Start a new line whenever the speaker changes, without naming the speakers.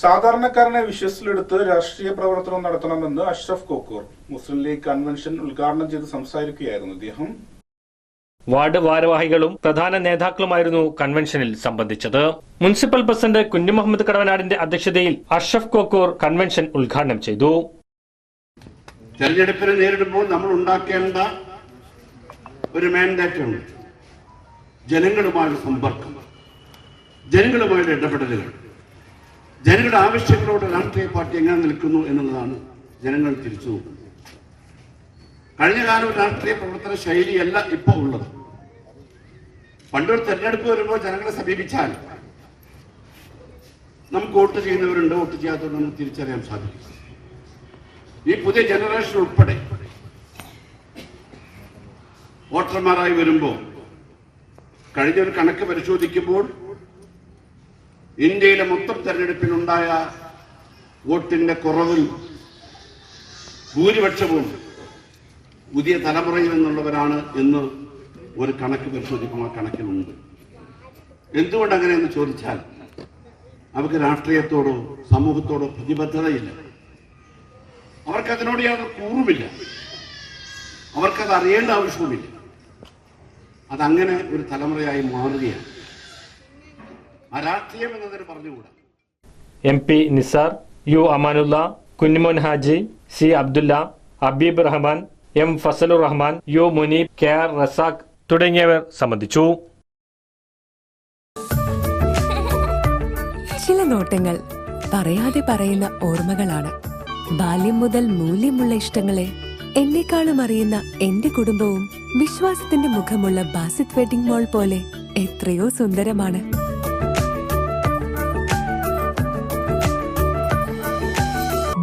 സാധാരണക്കാരനെ വിശ്വസിലെടുത്ത് രാഷ്ട്രീയ പ്രവർത്തനം നടത്തണമെന്ന് അഷ്റഫ് കോക്കൂർ മുസ്ലിം ലീഗ് കൺവെൻഷൻ ഉദ്ഘാടനം ചെയ്ത് സംസാരിക്കുകയായിരുന്നു അദ്ദേഹം
വാർഡ് ഭാരവാഹികളും പ്രധാന നേതാക്കളുമായിരുന്നു കൺവെൻഷനിൽ സംബന്ധിച്ചത്. മുനിസിപ്പൽ പ്രസിഡന്റ് കുഞ്ഞു മുഹമ്മദ് കടവനാടിന്റെ അധ്യക്ഷതയിൽ അഷ്റഫ് കോക്കൂർ കൺവെൻഷൻ ഉദ്ഘാടനം ചെയ്തു.
തെരഞ്ഞെടുപ്പിനെ നേരിടുമ്പോൾ നമ്മൾ ഉണ്ടാക്കേണ്ട ഒരു മാൻഡേറ്റ് ഉണ്ട് ജനങ്ങളുമായുള്ള സമ്പർക്കം ജനങ്ങളുമായുള്ള ഇടപെടലുകൾ. ജനങ്ങളുടെ ആവശ്യങ്ങളോട് രാഷ്ട്രീയ പാർട്ടി എങ്ങനെ നിൽക്കുന്നു എന്നുള്ളതാണ് ജനങ്ങൾ തിരിച്ചു നോക്കുന്നത്. കഴിഞ്ഞ കാലം രാഷ്ട്രീയ പ്രവർത്തന ശൈലിയല്ല ഇപ്പോൾ ഉള്ളത്. പണ്ടൊരു തെരഞ്ഞെടുപ്പ് വരുമ്പോൾ ജനങ്ങളെ സമീപിച്ചാൽ നമുക്ക് വോട്ട് ചെയ്യുന്നവരുണ്ട് വോട്ട് ചെയ്യാത്തവരുണ്ട് നമുക്ക് തിരിച്ചറിയാൻ സാധിക്കും. ഈ പുതിയ ജനറേഷൻ ഉൾപ്പെടെ വോട്ടർമാരായി വരുമ്പോൾ കഴിഞ്ഞൊരു കണക്ക് പരിശോധിക്കുമ്പോൾ ഇന്ത്യയിലെ മൊത്തം തെരഞ്ഞെടുപ്പിലുണ്ടായ വോട്ടിന്റെ കുറവിൽ ഭൂരിപക്ഷവും പുതിയ തലമുറയിൽ നിന്നുള്ളവരാണ് എന്ന് ഒരു കണക്ക് പരിശോധിക്കുമ്പോൾ ആ കണക്കിലുണ്ട്. എന്തുകൊണ്ട് അങ്ങനെയെന്ന് ചോദിച്ചാൽ അവർക്ക് രാഷ്ട്രീയത്തോടോ സമൂഹത്തോടോ പ്രതിബദ്ധതയില്ല. അവർക്കതിനോട് യാതൊരു കൂറുമില്ല. അവർക്കത് അറിയേണ്ട ആവശ്യവുമില്ല. അതങ്ങനെ ഒരു തലമുറയായി മാറുകയാണ്. ആ രാഷ്ട്രീയം എന്നതിന് പറഞ്ഞുകൂടാ?
M P Nisar U Amanulla Kunjumon Haji C Abdulla Abeeb Rahman M Fazalur Rahman U Muneeb K R Razak തുടങ്ങിയവർ സംബന്ധിച്ചു.
ചില നോട്ടങ്ങൾ പറയാതെ പറയുന്ന ഓർമ്മകളാണ്. ബാല്യം മുതൽ മൂല്യമുള്ള ഇഷ്ടങ്ങളെ എന്നെക്കാളും അറിയുന്ന എന്റെ കുടുംബവും വിശ്വാസത്തിന്റെ മുഖമുള്ള ബാസിത് വെഡിംഗ് മോൾ പോലെ എത്രയോ സുന്ദരമാണ്.